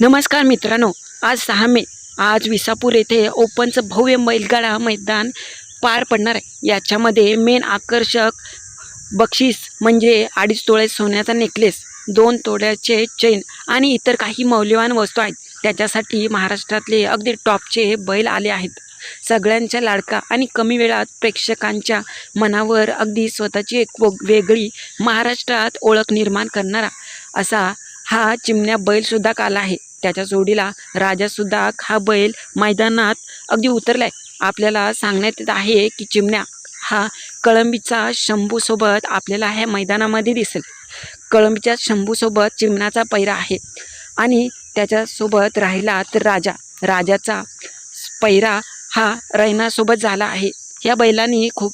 नमस्कार मित्रांनो आज सहा मे. आज विसापूर येथे ओपनचं भव्य बैलगाडा मैदान पार पडणार आहे. याच्यामध्ये मेन आकर्षक बक्षीस म्हणजे अडीच तोळे सोन्याचा नेकलेस दोन तोड्याचे चैन आणि इतर काही मौल्यवान वस्तू आहेत. त्याच्यासाठी महाराष्ट्रातले अगदी टॉपचे बैल आले आहेत. सगळ्यांच्या लाडका आणि कमी वेळात प्रेक्षकांच्या मनावर अगदी स्वतःची एक वेगळी महाराष्ट्रात ओळख निर्माण करणारा असा हा चिमण्या बैलसुद्धा आला आहे. त्याच्या जोडीला राजासुद्धा हा बैल मैदानात अगदी उतरलाय. आपल्याला सांगण्यात येत आहे की चिमण्या हा कळंबीचा शंभूसोबत आपल्याला ह्या मैदानामध्ये दिसेल. कळंबीच्या शंभूसोबत चिमण्याचा पैरा आहे आणि त्याच्यासोबत राहिला तर राजा. राजाचा पैरा हा रैनासोबत झाला आहे. या बैलांनी खूप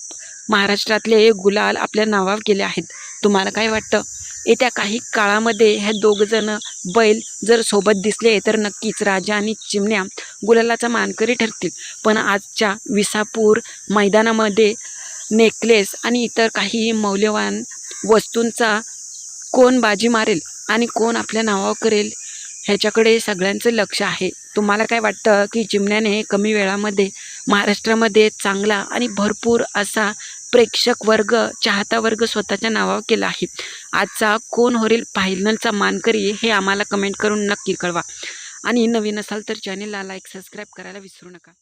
महाराष्ट्रातले गुलाल आपल्या नावावर केले आहेत. तुम्हाला काय वाटतं? येत्या काही काळामध्ये ह्या दोघंजणं बैल जर सोबत दिसले तर नक्कीच राजा आणि चिमण्या गुलालाचा मानकरी ठरतील. पण आजच्या विसापूर मैदानामध्ये नेकलेस आणि इतर काही मौल्यवान वस्तूंचा कोण बाजी मारेल आणि कोण आपल्या नावावर करेल ह्याच्याकडे सगळ्यांचं लक्ष आहे. तुम्हाला काय वाटतं की चिमण्याने कमी वेळामध्ये महाराष्ट्रामध्ये चांगला आणि भरपूर असा प्रेक्षक वर्ग चाहता वर्ग स्वतःच्या नावावर केला आहे. आजचा कोण होईल फायनलचा मानकरी हे आम्हाला कमेंट करून नक्की कळवा. आणि नवीन असाल तर चॅनेलला लाईक सबस्क्राईब करायला विसरू नका.